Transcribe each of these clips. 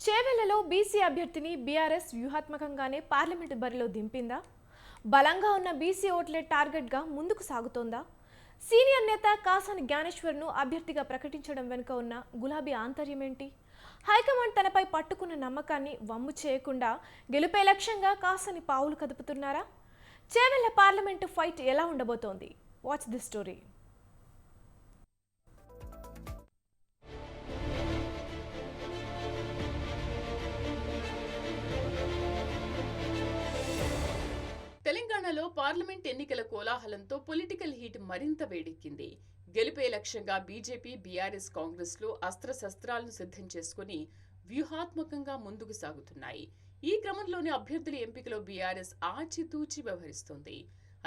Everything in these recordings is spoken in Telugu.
చేవెళ్ళలో బీసీ అభ్యర్థిని బీఆర్ఎస్ వ్యూహాత్మకంగానే పార్లమెంటు బరిలో దింపిందా? బలంగా ఉన్న బీసీ ఓట్లే టార్గెట్గా ముందుకు సాగుతోందా? సీనియర్ నేత కాసాని జ్ఞానేశ్వర్ను అభ్యర్థిగా ప్రకటించడం వెనుక ఉన్న గులాబీ ఆంతర్యం ఏంటి హైకమాండ్ తనపై పట్టుకున్న నమ్మకాన్ని వమ్ము చేయకుండా గెలుపే లక్ష్యంగా కాసాని పావులు కదుపుతున్నారా? చేవెళ్ళ పార్లమెంటు ఫైట్ ఎలా ఉండబోతోంది? Watch the story. పార్లమెంట్ ఎన్నికల కోలాహలంతో పొలిటికల్ హీట్ మరింత వేడెక్కింది. గెలిపే లక్ష్యంగా బీజేపీ బీఆర్ఎస్ కాంగ్రెస్లు అస్త్రశస్త్రాలను సిద్ధం చేసుకుని వ్యూహాత్మకంగా ముందుకు సాగుతున్నాయి. ఈ క్రమంలోనే అభ్యర్థుల ఎంపికలో బీఆర్ఎస్ ఆచితూచి వ్యవహరిస్తోంది.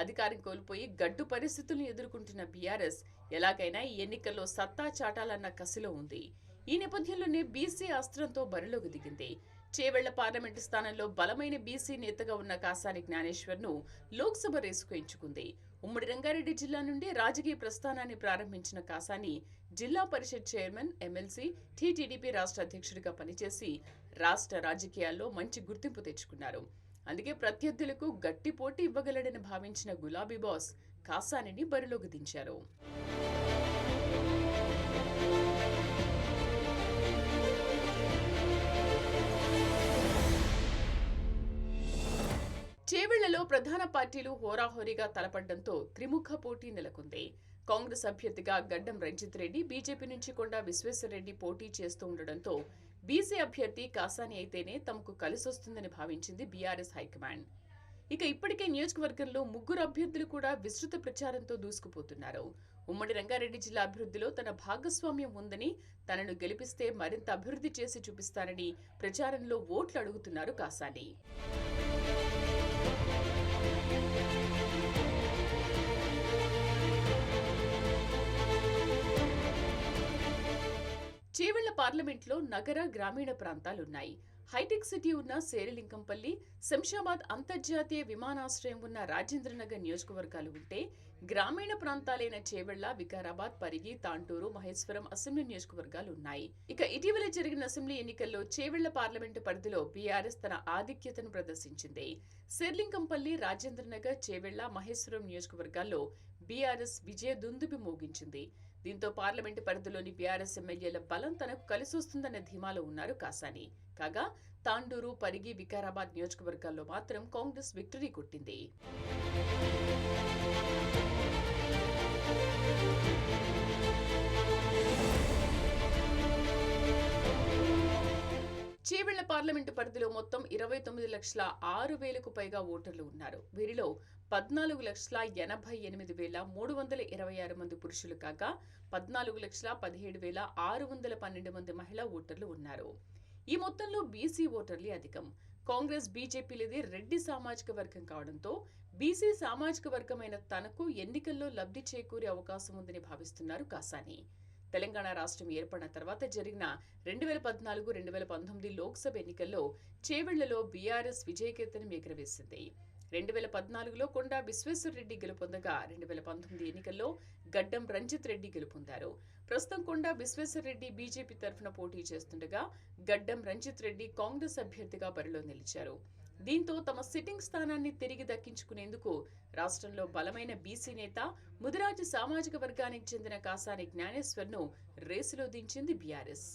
అధికారం కోల్పోయి గడ్డు పరిస్థితులను ఎదుర్కొంటున్న బీఆర్ఎస్ ఎలాగైనా ఈ ఎన్నికల్లో సత్తా చాటాలన్న కసిలో ఉంది. ఈ నేపథ్యంలోనే బీసీ అస్త్రంతో బరిలోకి దిగింది. చేవెళ్ళ పార్లమెంటు స్థానంలో బలమైన బీసీ నేతగా ఉన్న కాసాని జ్ఞానేశ్వర్ను లోక్సభ రేసుకు ఎంచుకుంది. ఉమ్మడి రంగారెడ్డి జిల్లా నుండి రాజకీయ ప్రస్థానాన్ని ప్రారంభించిన కాసాని జిల్లా పరిషత్ చైర్మన్ ఎమ్మెల్సీ టీటీడీపీ రాష్ట్ర అధ్యక్షుడిగా పనిచేసి రాష్ట్ర రాజకీయాల్లో మంచి గుర్తింపు తెచ్చుకున్నారు. అందుకే ప్రత్యర్థులకు గట్టి పోటీ ఇవ్వగలడని భావించిన గులాబీ బాస్ కాసానిని బరిలోకి దించారు. చేవెళ్ళలో ప్రధాన పార్టీలు హోరాహోరీగా తలపడ్డంతో త్రిముఖ పోటీ నెలకొంది. కాంగ్రెస్ అభ్యర్థిగా గడ్డం రంజిత్ రెడ్డి బీజేపీ నుంచి కొండా విశ్వేశ్వరరెడ్డి పోటీ చేస్తూ ఉండడంతో బీసీ అభ్యర్థి కాసాని అయితేనే తమకు కలిసొస్తుందని భావించింది బీఆర్ఎస్ హైకమాండ్. ఇక ఇప్పటికే నియోజకవర్గంలో ముగ్గురు అభ్యర్థులు కూడా విస్తృత ప్రచారంతో దూసుకుపోతున్నారు. ఉమ్మడి రంగారెడ్డి జిల్లా అభివృద్ధిలో తన భాగస్వామ్యం ఉందని తనను గెలిపిస్తే మరింత అభివృద్ధి చేసి చూపిస్తానని ప్రచారంలో ఓట్లు అడుగుతున్నారు కాసాని. చేవెళ్ళ పార్లమెంట్లో నగర గ్రామీణ ప్రాంతాలున్నాయి. హైటెక్ సిటీ ఉన్న శేరిలింకంపల్లి శంషాబాద్ అంతర్జాతీయ విమానాశ్రయం ఉన్న రాజేంద్రనగర్ నియోజకవర్గాలు ఉంటే గ్రామీణ ప్రాంతాలైన చేవెళ్ళ వికారాబాద్ పరిగి తాంటూరు మహేశ్వరం అసెంబ్లీ నియోజకవర్గాలు ఉన్నాయి ఇక ఇటీవల జరిగిన అసెంబ్లీ ఎన్నికల్లో చేవెళ్ళ పార్లమెంటు పరిధిలో బీఆర్ఎస్ తన ఆధిక్యతను ప్రదర్శించింది. శేర్లింకంపల్లి రాజేంద్రనగర్ చేవెళ్ళ మహేశ్వరం నియోజకవర్గాల్లో బీఆర్ఎస్ విజయ దుందుబి మోగించింది. దీంతో పార్లమెంటు పరిధిలోని బీఆర్ఎస్ ఎమ్మెల్యేల బలం తనకు కలిసొస్తుందన్న ధీమాలో ఉన్నారు కాసాని. కాగా తాండూరు పరిగి వికారాబాద్ నియోజకవర్గాల్లో మాత్రం కాంగ్రెస్ విక్టరీ కొట్టింది. చేవెళ్ళ పార్లమెంటు పరిధిలో మొత్తం ఇరవై తొమ్మిది లక్షల ఆరు వేలకు పైగా ఓటర్లు ఉన్నారు. వీరిలో పద్నాలుగు లక్షల ఎనభై ఎనిమిది వేల మూడు వందల ఇరవై ఆరు మంది పురుషులు కాగా పద్నాలుగు లక్షల పదిహేడు వేల ఆరు వందల పన్నెండు మంది మహిళా ఓటర్లు ఉన్నారు. ఈ మొత్తంలో బీసీ ఓటర్లే అధికం. కాంగ్రెస్ బీజేపీలది రెడ్డి సామాజిక వర్గం కావడంతో బీసీ సామాజిక వర్గమైన తనకు ఎన్నికల్లో లబ్ధి చేకూరే అవకాశం ఉందని భావిస్తున్నారు కాసాని. తెలంగాణ రాష్ట్రం ఏర్పడిన తర్వాత జరిగిన రెండు వేల పద్నాలుగు రెండు వేల పంతొమ్మిది లోక్సభ ఎన్నికల్లో చేవెళ్ళలో బీఆర్ఎస్ విజయకేతనం ఎగురవేసింది. రెండు వేల పద్నాలుగులో కొండా విశ్వేశ్వరరెడ్డి గెలుపొందగా రెండు వేల పంతొమ్మిది ఎన్నికల్లో గడ్డం రంజిత్ రెడ్డి గెలుపొందారు. ప్రస్తుతం కొండా విశ్వేశ్వరరెడ్డి బీజేపీ తరఫున పోటీ చేస్తుండగా గడ్డం రంజిత్ రెడ్డి కాంగ్రెస్ అభ్యర్థిగా బరిలో నిలిచారు. దీంతో తమ సిట్టింగ్ స్థానాన్ని తిరిగి దక్కించుకునేందుకు రాష్ట్రంలో బలమైన బీసీ నేత ముదిరాజు సామాజిక వర్గానికి చెందిన కాసాని జ్ఞానేశ్వర్ను రేసులో దించింది బీఆర్ఎస్.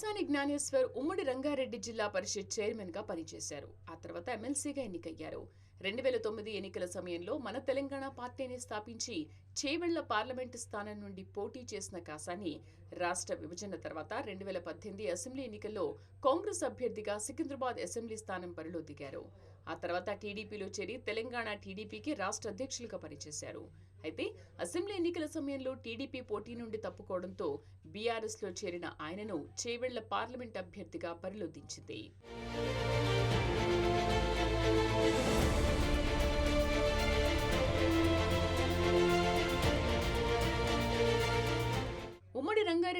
కాసాని జ్ఞానేశ్వర్ ఉమ్మడి రంగారెడ్డి జిల్లా పరిషత్ చైర్మన్గా పనిచేశారు. ఆ తర్వాత ఎమ్మెల్సీగా ఎన్నికయ్యారు. రెండు వేల తొమ్మిది ఎన్నికల సమయంలో మన తెలంగాణ పార్టీని స్థాపించి చేవెళ్ళ పార్లమెంటు స్థానం నుండి పోటీ చేసిన కాసాని రాష్ట్ర విభజన తర్వాత రెండు వేల పద్దెనిమిది అసెంబ్లీ ఎన్నికల్లో కాంగ్రెస్ అభ్యర్థిగా సికింద్రాబాద్ అసెంబ్లీ స్థానం బరిలో దిగారు. ఆ తర్వాత టీడీపీలో చేరి తెలంగాణ టీడీపీకి రాష్ట్ర అధ్యక్షులుగా పనిచేశారు. అయితే అసెంబ్లీ ఎన్నికల సమయంలో టీడీపీ పోటీ నుండి తప్పుకోవడంతో బీఆర్ఎస్లో చేరిన ఆయనను చేవెళ్ళ పార్లమెంట్ అభ్యర్థిగా బరిలో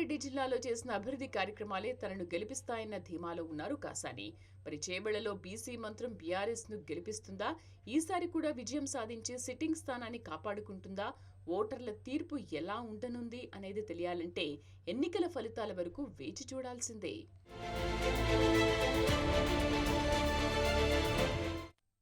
రంగారెడ్డి జిల్లాలో చేసిన అభివృద్ధి కార్యక్రమాలే తనను గెలిపిస్తాయన్న ధీమాలో ఉన్నారు కాసాని. మరి చేబెళ్ళలో బీసీ మంత్రం బీఆర్ఎస్ను గెలిపిస్తుందా? ఈసారి కూడా విజయం సాధించి సిట్టింగ్ స్థానాన్ని కాపాడుకుంటుందా? ఓటర్ల తీర్పు ఎలా ఉండనుంది అనేది తెలియాలంటే ఎన్నికల ఫలితాల వరకు వేచి చూడాల్సిందే.